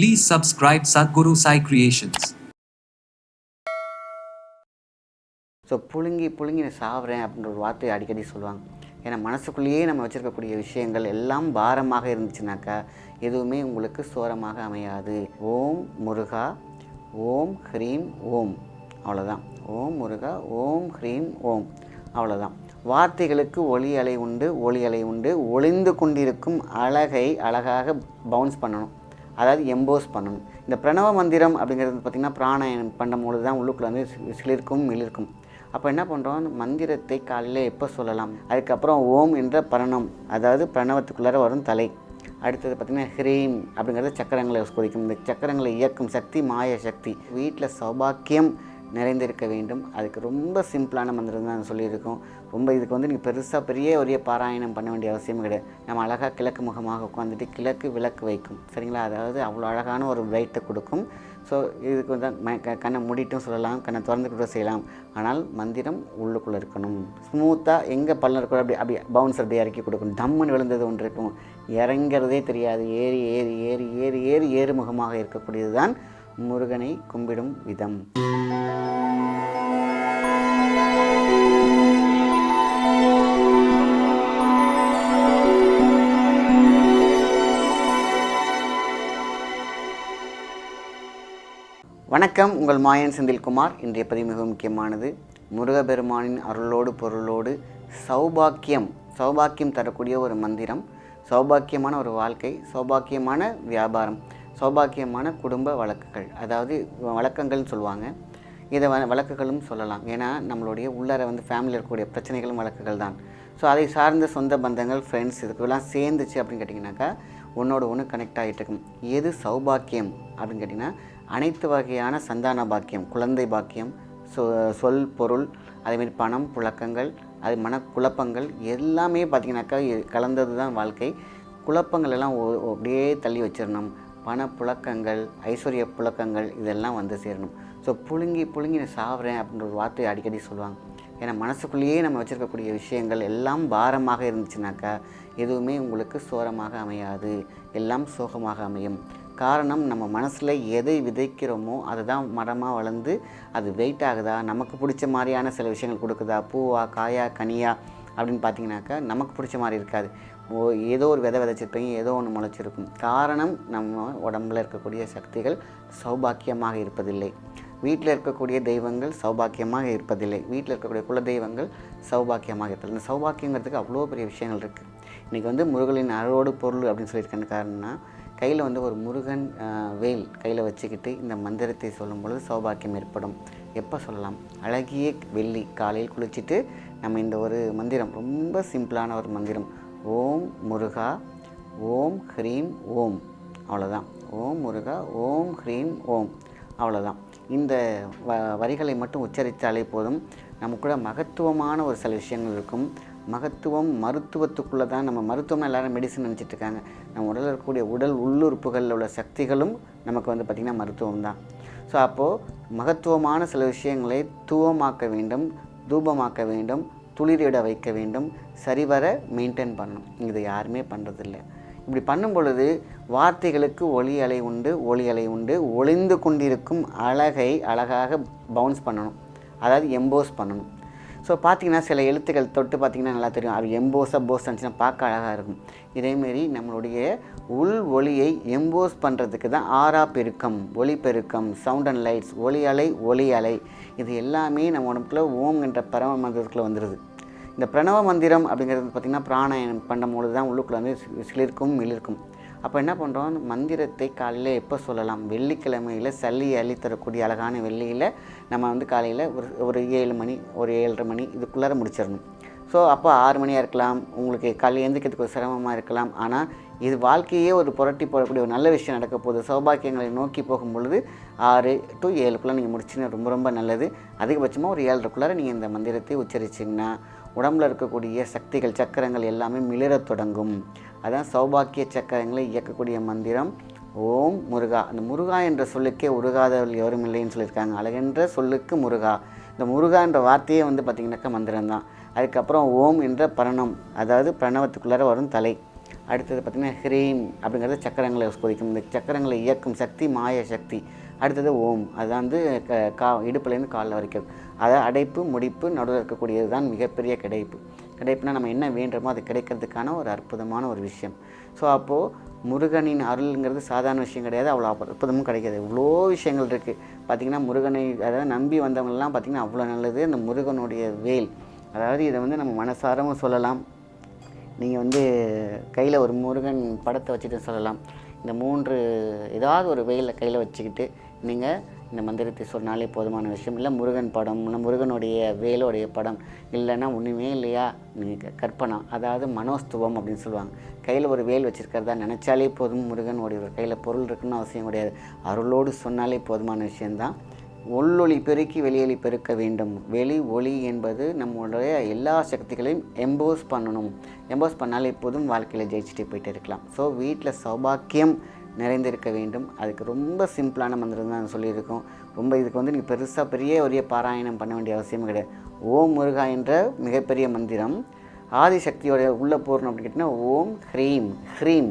Please subscribe Sadhguru Sai Creations. So புழுங்கி புழுங்கி நான் சாவுறேன் அப்படின்ற ஒரு வார்த்தையை அடிக்கடி சொல்லுவாங்க. ஏன்னா மனசுக்குள்ளேயே நம்ம வச்சுருக்கக்கூடிய விஷயங்கள் எல்லாம் பாரமாக இருந்துச்சுனாக்கா எதுவுமே உங்களுக்கு சோரமாக அமையாது. ஓம் முருகா ஓம் ஹ்ரீம் ஓம். அவ்வளோதான் ஓம் முருகா ஓம் ஹ்ரீம் ஓம். அவ்வளோதான் வார்த்தைகளுக்கு ஒளி அலை உண்டு ஒளி அலை உண்டு ஒளிந்து கொண்டிருக்கும் அழகை அழகாக பவுன்ஸ் பண்ணணும். அதாவது எம்போஸ் பண்ணணும். இந்த பிரணவ மந்திரம் அப்படிங்கிறது பார்த்திங்கன்னா பிராணாயணம் பண்ணும்பொழுது தான் உள்ளுக்குள்ள வந்து சிலிருக்கும் சிலிர்க்கும் மிளிர்க்கும். அப்போ என்ன பண்ணுறோம் அந்த மந்திரத்தை காலையில் எப்போ சொல்லலாம்? அதுக்கப்புறம் ஓம் என்ற பரணம் அதாவது பிரணவத்துக்குள்ளார வரும் தலை. அடுத்தது பார்த்திங்கன்னா ஹ்ரீம் அப்படிங்கிறது சக்கரங்களை குறிக்கும் இந்த சக்கரங்களை இயக்கும் சக்தி மாய சக்தி. வீட்டில் சௌபாக்கியம் நிறைந்திருக்க வேண்டும். அதுக்கு ரொம்ப சிம்பிளான மந்திரம் தான் சொல்லியிருக்கோம். ரொம்ப இதுக்கு வந்து நீங்கள் பெருசாக பெரிய ஒரே பாராயணம் பண்ண வேண்டிய அவசியம் கிடையாது. நம்ம அழகாக கிழக்கு முகமாக உட்காந்துட்டு கிழக்கு விளக்கு வைக்கும். சரிங்களா? அதாவது அவ்வளோ அழகான ஒரு பிரைட்டை கொடுக்கும். ஸோ இதுக்கு வந்து ம- க- கண்ணை மூடிட்டும் சொல்லலாம். கண்ணை திறந்து கூட செய்யலாம். ஆனால் மந்திரம் உள்ளுக்குள்ளே இருக்கணும். ஸ்மூத்தாக எங்கே பள்ளம் இருக்கோ அப்படி அப்படி பவுன்ஸ் அப்படி இறக்கி கொடுக்கணும். தம்முன்னு விழுந்தது ஒன்று இருக்கும். இறங்கிறதே தெரியாது. ஏறி ஏறி ஏறி ஏறி ஏறி ஏறுமுகமாக இருக்கக்கூடியது தான் முருகனை கும்பிடும் விதம். வணக்கம் உங்கள் மாயன் செந்தில்குமார். இன்றைய பதிவு மிக முக்கியமானது. முருகபெருமானின் அருளோடு பொருளோடு சௌபாக்கியம் சௌபாக்கியம் தரக்கூடிய ஒரு மந்திரம் சௌபாக்கியமான ஒரு வாழ்க்கை சௌபாக்கியமான வியாபாரம். சௌபாக்கியமான குடும்ப வழக்குகள் அதாவது வழக்கங்கள்னு சொல்லுவாங்க. இதை வ வழக்குகளும் சொல்லலாம். ஏன்னா நம்மளுடைய உள்ளார வந்து ஃபேமிலியில் இருக்கக்கூடிய பிரச்சனைகளும் வழக்குகள் தான். ஸோ அதை சார்ந்த சொந்த பந்தங்கள் ஃப்ரெண்ட்ஸ் இதுக்கெல்லாம் சேர்ந்துச்சு அப்படின்னு கேட்டிங்கனாக்கா ஒன்றோட ஒன்று கனெக்ட் ஆகிட்டு இருக்கும். எது சௌபாக்கியம் அப்படின்னு கேட்டிங்கன்னா அனைத்து வகையான சந்தான பாக்கியம் குழந்தை பாக்கியம் சொ சொல் பொருள் அதேமாதிரி பணம் புழக்கங்கள் அது மனக்குழப்பங்கள் எல்லாமே பார்த்திங்கனாக்கா கலந்தது தான் வாழ்க்கை. குழப்பங்கள் எல்லாம் அப்படியே தள்ளி வச்சிடணும். பணப்புழக்கங்கள் ஐஸ்வர்ய புழக்கங்கள் இதெல்லாம் வந்து சேரணும். ஸோ புழுங்கி புழுங்கி நான் சாப்பிட்றேன் அப்படின்ற ஒரு வார்த்தையை அடிக்கடி சொல்லுவாங்க. ஏன்னா மனசுக்குள்ளேயே நம்ம வச்சுருக்கக்கூடிய விஷயங்கள் எல்லாம் பாரமாக இருந்துச்சுனாக்கா எதுவுமே உங்களுக்கு சோரமாக அமையாது. எல்லாம் சோகமாக அமையும். காரணம் நம்ம மனசில் எதை விதைக்கிறோமோ அதை தான் மரமாக வளர்ந்து அது வெயிட் ஆகுதா? நமக்கு பிடிச்ச மாதிரியான சில விஷயங்கள் கொடுக்குதா? பூவா காயா கனியா அப்படின்னு பார்த்தீங்கன்னாக்கா நமக்கு பிடிச்ச மாதிரி இருக்காது. ஏதோ ஒரு விதை விதைச்சிருப்பீங்க ஏதோ ஒன்று முளைச்சிருக்கும். காரணம் நம்ம உடம்புல இருக்கக்கூடிய சக்திகள் சௌபாக்கியமாக இருப்பதில்லை. வீட்டில் இருக்கக்கூடிய தெய்வங்கள் சௌபாக்கியமாக இருப்பதில்லை. வீட்டில் இருக்கக்கூடிய குல தெய்வங்கள் சௌபாக்கியமாக இருப்பதில்லை. இந்த சௌபாக்கியங்கிறதுக்கு அவ்வளோ பெரிய விஷயங்கள் இருக்குது இன்றைக்கி வந்து முருகனின் அரோடு பொருள் அப்படின்னு சொல்லியிருக்கேன் காரணம்னா கையில் வந்து ஒரு முருகன் வேல் கையில் வச்சுக்கிட்டு இந்த மந்திரத்தை சொல்லும் பொழுது சௌபாக்கியம் ஏற்படும். எப்போ சொல்லலாம்? அழகிய வெள்ளி காலையில் குளிச்சுட்டு நம்ம இந்த ஒரு மந்திரம் ரொம்ப சிம்பிளான ஒரு மந்திரம். ஓம் முருகா ஓம் ஹ்ரீம் ஓம். அவ்வளோதான் ஓம் முருகா ஓம் ஹ்ரீம் ஓம். அவ்வளோதான் இந்த வ வரிகளை மட்டும் உச்சரித்தாலே போதும். நமக்குள்ள மகத்துவமான ஒரு சில விஷயங்கள் இருக்கும். மகத்துவம் மருத்துவத்துக்குள்ளே தான் நம்ம மருத்துவம் எல்லாரும் மெடிசன் நினச்சிட்டு இருக்காங்க. நம்ம உடலில் இருக்கக்கூடிய உடல் உள்ளுறுப்புகளில் உள்ள சக்திகளும் நமக்கு வந்து பார்த்திங்கன்னா மருத்துவம் தான். ஸோ அப்போது மகத்துவமான சில விஷயங்களை தூவமாக்க வேண்டும் தூபமாக்க வேண்டும். துளிரிட வைக்க வேண்டும் சரிவர மெயின்டைன் பண்ணணும். இது யாருமே பண்ணுறதில்ல இப்படி பண்ணும் பொழுது வார்த்தைகளுக்கு ஒளி அலை உண்டு ஒளி அலை உண்டு. ஒளிந்து கொண்டிருக்கும் அழகை அழகாக பவுன்ஸ் பண்ணணும். அதாவது எம்போஸ் பண்ணணும். ஸோ பார்த்தீங்கன்னா சில எழுத்துக்கள் தொட்டு பார்த்தீங்கன்னா நல்லா தெரியும். அது எம்போஸாக போஸ் இருந்துச்சுன்னா பார்க்க அழகாக இருக்கும். இதேமாரி நம்மளுடைய உள் ஒளியை எம்போஸ் பண்ணுறதுக்கு தான் ஆறா பெருக்கம் ஒளி பெருக்கம் சவுண்ட் அண்ட் லைட்ஸ் ஒளி அலை ஒளி அலை. இது எல்லாமே நம்ம உடம்புக்குள்ள ஓம் என்ற பரம மந்திரத்துக்குள்ள வந்துடுது இந்த பிரணவ மந்திரம் அப்படிங்கிறது பார்த்திங்கன்னா பிராணாயணம் பண்ணும்பொழுது தான் உள்ளுக்குள்ளே வந்து சிலிருக்கும் சிலிர்க்கும் மிளிர்க்கும். அப்போ என்ன பண்ணுறோம் மந்திரத்தை காலையில் எப்போ சொல்லலாம்? வெள்ளிக்கிழமையில் சளி அள்ளி தரக்கூடிய அழகான வெள்ளியில் நம்ம வந்து காலையில் ஒரு ஒரு ஏழு மணி ஒரு ஏழரை மணி இதுக்குள்ளார முடிச்சிடணும். ஸோ அப்போ ஆறு மணியாக இருக்கலாம். உங்களுக்கு காலையில் எந்திரிக்கிறதுக்கு ஒரு சிரமமாக இருக்கலாம். ஆனால் இது வாழ்க்கையே ஒரு புரட்டி போடக்கூடிய ஒரு நல்ல விஷயம் நடக்க போகுது. சௌபாக்கியங்களை நோக்கி போகும் பொழுது ஆறு டு ஏழுக்குள்ளே நீங்கள் முடிச்சிங்கன்னா ரொம்ப ரொம்ப நல்லது. அதிகபட்சமாக ஒரு ஏழரைக்குள்ளார நீங்கள் இந்த மந்திரத்தை உச்சரிச்சிங்கன்னா உடம்புல இருக்கக்கூடிய சக்திகள் சக்கரங்கள் எல்லாமே மிளிரத் தொடங்கும். அதான் சௌபாக்கிய சக்கரங்களை இயக்கக்கூடிய மந்திரம். ஓம் முருகா. அந்த முருகா என்ற சொல்லுக்கே உருகாதவர்கள் எவரும் இல்லைன்னு சொல்லியிருக்காங்க. அழகென்ற சொல்லுக்கு முருகா. இந்த முருகா என்ற வார்த்தையே வந்து பார்த்திங்கனாக்கா மந்திரம் தான் அதுக்கப்புறம் ஓம் என்ற பரணம் அதாவது பிரணவத்துக்குள்ளார வரும் தலை. அடுத்தது பார்த்திங்கன்னா ஹ்ரீம் அப்படிங்கிறது சக்கரங்களை குதிக்கும் இந்த சக்கரங்களை இயக்கும் சக்தி மாய சக்தி. அடுத்தது ஓம். அதுதான் வந்து க கா இடுப்புலேருந்து காலில் வரைக்கும். அதை அடைப்பு முடிப்பு நடுவில் இருக்கக்கூடியது தான் மிகப்பெரிய கிடைப்பு. கிடைப்புனா நம்ம என்ன வேண்டுமோ அது கிடைக்கிறதுக்கான ஒரு அற்புதமான ஒரு விஷயம். ஸோ அப்போது முருகனின் அருள்ங்கிறது சாதாரண விஷயம் கிடையாது. அவ்வளோ அற்புதமும் கிடைக்காது. இவ்வளோ விஷயங்கள் இருக்குது பார்த்திங்கன்னா முருகனை அதாவது நம்பி வந்தவங்கலாம் பார்த்திங்கன்னா அவ்வளோ நல்லது. அந்த முருகனுடைய வேல். அதாவது இதை வந்து நம்ம மனசாரவும் சொல்லலாம். நீங்கள் வந்து கையில் ஒரு முருகன் படத்தை வச்சுட்டு சொல்லலாம். இந்த மூன்று ஏதாவது ஒரு வெயிலில் கையில் வச்சுக்கிட்டு நீங்கள் இந்த மந்திரத்தை சொன்னாலே போதுமான விஷயம். இல்லை முருகன் படம் இல்லை முருகனுடைய வேலோடைய படம் இல்லைன்னா ஒன்றுமே இல்லையா? நீங்கள் கற்பனா. அதாவது மனோஸ்துவம் அப்படின்னு சொல்லுவாங்க. கையில் ஒரு வேல் வச்சுருக்கிறதா நினச்சாலே போதும். முருகனுடைய ஒரு கையில் பொருள் இருக்குன்னு அவசியம் கிடையாது. அருளோடு சொன்னாலே போதுமான விஷயந்தான் உள்ளொளி பெருக்கி வெளியொலி பெருக்க வேண்டும். வெளி ஒளி என்பது நம்மளுடைய எல்லா சக்திகளையும் எம்போஸ் பண்ணணும். எம்போஸ் பண்ணாலே எப்போதும் வாழ்க்கையில் ஜெயிச்சுட்டு போயிட்டு இருக்கலாம். ஸோ வீட்டில் சௌபாக்கியம் நிறைந்திருக்க வேண்டும். அதுக்கு ரொம்ப சிம்பிளான மந்திரம் தான் சொல்லியிருக்கோம். ரொம்ப இதுக்கு வந்து நீங்கள் பெருசாக பெரிய ஒரே பாராயணம் பண்ண வேண்டிய அவசியம் கிடையாது. ஓம் முருகா என்ற மிகப்பெரிய மந்திரம். ஆதிசக்தியோட உள்ளே போகிறோம் அப்படின்னு கேட்டிங்கன்னா ஓம் ஹ்ரீம் ஹ்ரீம்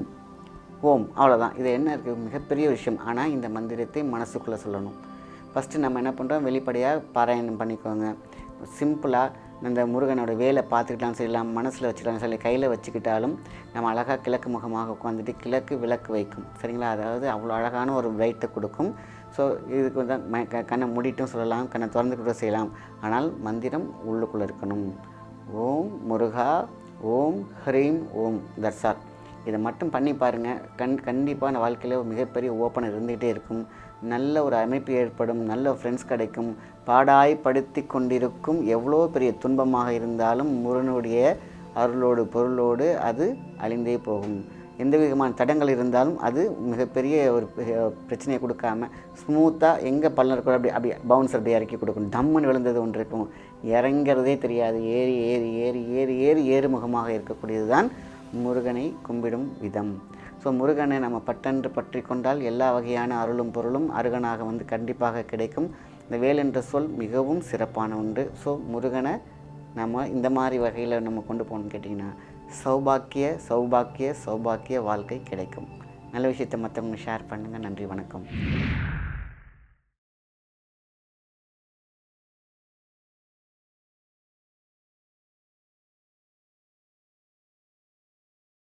ஓம். அவ்வளோதான் இது என்ன இருக்குது மிகப்பெரிய விஷயம். ஆனால் இந்த மந்திரத்தை மனசுக்குள்ளே சொல்லணும். ஃபஸ்ட்டு நம்ம என்ன பண்ணுறோம் வெளிப்படையாக பாராயணம் பண்ணிக்கோங்க. சிம்பிளாக இந்த முருகனோட வேலை பார்த்துக்கிட்டாலும் சரிலாம் மனசில் வச்சுக்கிட்டாலும் சரி கையில் வச்சுக்கிட்டாலும் நம்ம அழகாக கிழக்கு முகமாக உட்காந்துட்டு கிழக்கு விளக்கு வைக்கும். சரிங்களா? அதாவது அவ்வளோ அழகான ஒரு பிரைட்டை கொடுக்கும். ஸோ இதுக்கு வந்து ம- க- கண்ணை மூடிட்டும் சொல்லலாம் கண்ணை திறந்து கூட செய்யலாம். ஆனால் மந்திரம் உள்ளுக்குள்ளே இருக்கணும். ஓம் முருகா ஓம் ஹ்ரீம் ஓம் தர்சார் இதை மட்டும் பண்ணி பாருங்கள் கண் கண்டிப்பாக அந்த வாழ்க்கையில் மிகப்பெரிய ஓப்பனர் இருந்துகிட்டே இருக்கும். நல்ல ஒரு அமைப்பு ஏற்படும் நல்ல ஃப்ரெண்ட்ஸ் கிடைக்கும். பாடாய் படுத்தி கொண்டிருக்கும் எவ்வளோ பெரிய துன்பமாக இருந்தாலும் முருகனுடைய அருளோடு பொருளோடு அது அழிந்தே போகும். எந்த விதமான தடங்கள் இருந்தாலும் அது மிகப்பெரிய ஒரு பிரச்சனையை கொடுக்காம ஸ்மூத்தாக எங்கே பள்ளம் கூட அப்படி அப்படி பவுன்ஸ் அப்படி இறக்கி கொடுக்கும். டம்முன்னு விழுந்தது ஒன்று இருக்கும். இறங்கிறதே தெரியாது. ஏறி ஏறி ஏறி ஏறி ஏறி ஏறுமுகமாக இருக்கக்கூடியது தான் முருகனை கும்பிடும் விதம். ஸோ முருகனை நம்ம பட்டென்று பற்றி கொண்டால் எல்லா வகையான அருளும் பொருளும் அருகனாக வந்து கண்டிப்பாக கிடைக்கும். இந்த வேல் என்ற சொல் மிகவும் சிறப்பான ஒன்று. ஸோ முருகனை நம்ம இந்த மாதிரி வகையில் நம்ம கொண்டு போகணும்னு கேட்டிங்கன்னா சௌபாக்கிய சௌபாக்கிய சௌபாக்கிய வாழ்க்கை கிடைக்கும். நல்ல விஷயத்தை மற்றவங்க ஷேர் பண்ணுங்கள் நன்றி வணக்கம்.